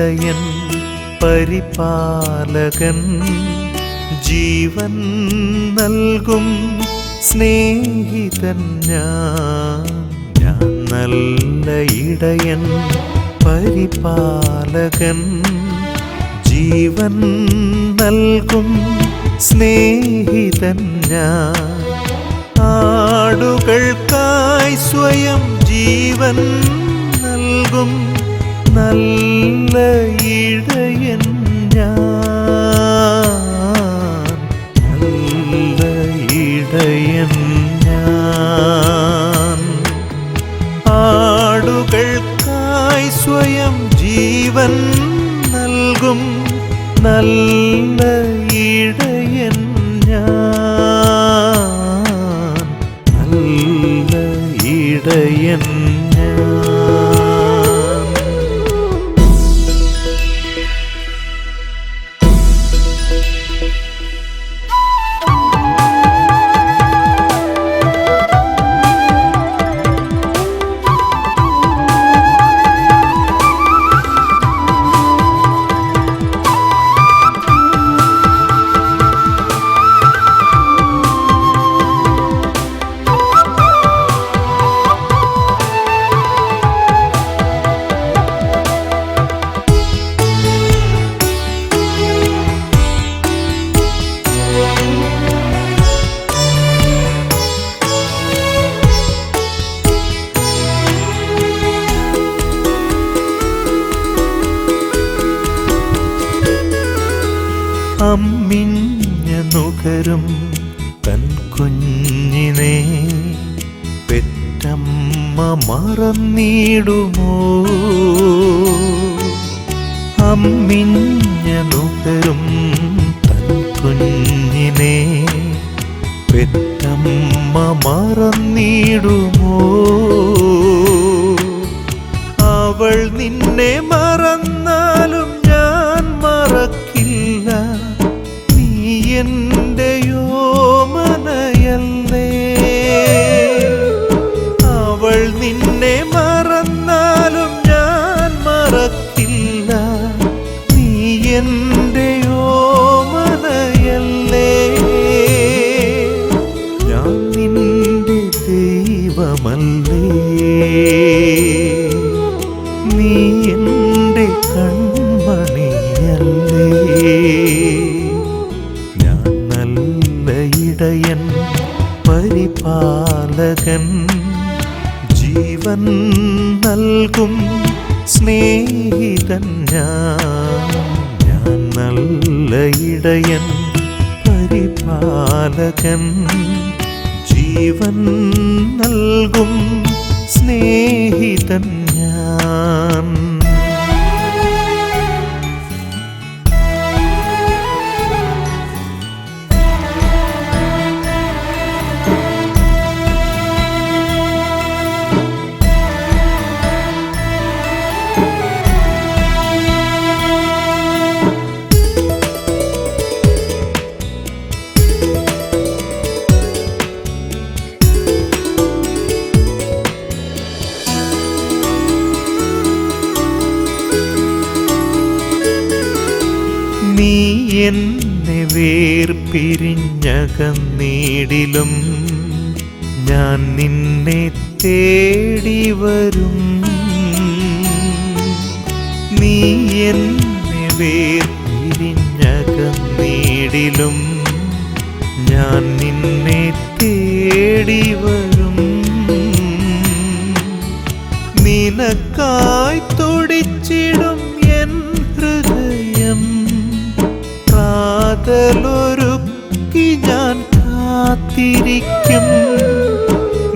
ഇടയൻ പരിപാലകൻ ജീവൻ നൽകും സ്നേഹിതൻ ഞാൻ. ഞാൻ നല്ല ഇടയൻ പരിപാലകൻ ജീവൻ നൽകും സ്നേഹിതൻ ഞാൻ. ആടുകൾക്കായി സ്വയം ജീവൻ നൽകും നല്ല ഇടയൻ ഞാൻ. നല്ല ഇടയൻ ഞാൻ. ആടുകൾക്കായി സ്വയം ജീവൻ നൽകും. നല്ല ഇടയൻ ഞാൻ. നല്ല ഇടയൻ ഞാൻ. അമ്മിഞ്ഞ നുകരും തൻ കുഞ്ഞിനെ പെറ്റമ്മ മറന്നിടുമോ? അമ്മിഞ്ഞ നുകരും തൻ കുഞ്ഞിനെ പെറ്റമ്മ മറന്നിടുമോ? അവൾ നിന്നെ ഇടയൻ പരിപാലകൻ ജീവൻ നൽകും സ്നേഹിതൻ ഞാൻ. ഞാൻ നല്ല ഇടയൻ പരിപാലകൻ ജീവൻ നൽകും സ്നേഹിതൻ ഞാൻ. നീ എന്നെ വേർപിരിഞ്ഞകന്നീടിലും ഞാൻ നിന്നെ തേടി വരും. നീ എന്നെ വേർപിരിഞ്ഞകന്നീടിലും ഞാൻ നിന്നെ തേടി വരും. നിനക്കായി പ്രാതലൊരുക്കി ഞാൻ കാത്തിരിക്കും.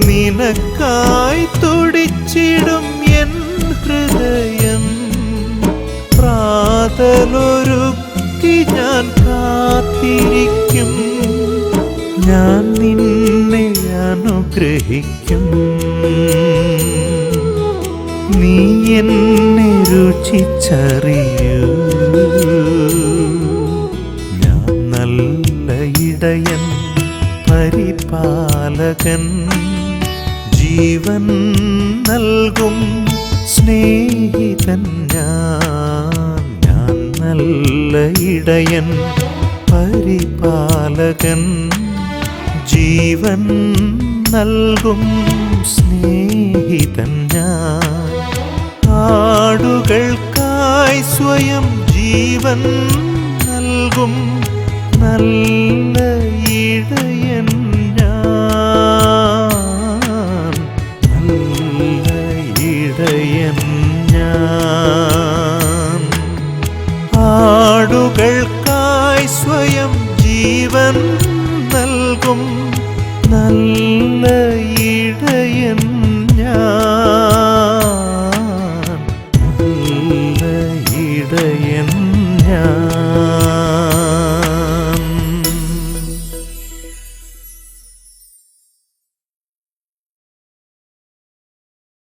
നിനക്കായി തുടിച്ചിടും എൻ ഹൃദയം. പ്രാതലൊരുക്കി ഞാൻ കാത്തിരിക്കും. ഞാൻ നിന്നെ അനുഗ്രഹിക്കും. നീ എന്നെ രുചിച്ചറിയൂ. ഇടയൻ പരിപാലകൻ ജീവൻ നൽകും സ്നേഹിതൻ ഞാൻ നല്ല ഇടയൻ പരിപാലകൻ ജീവൻ നൽകും സ്നേഹിതൻ ഞാൻ. ആടുകൾക്കായി സ്വയം ജീവൻ നൽകും നല്ല ഞാൻ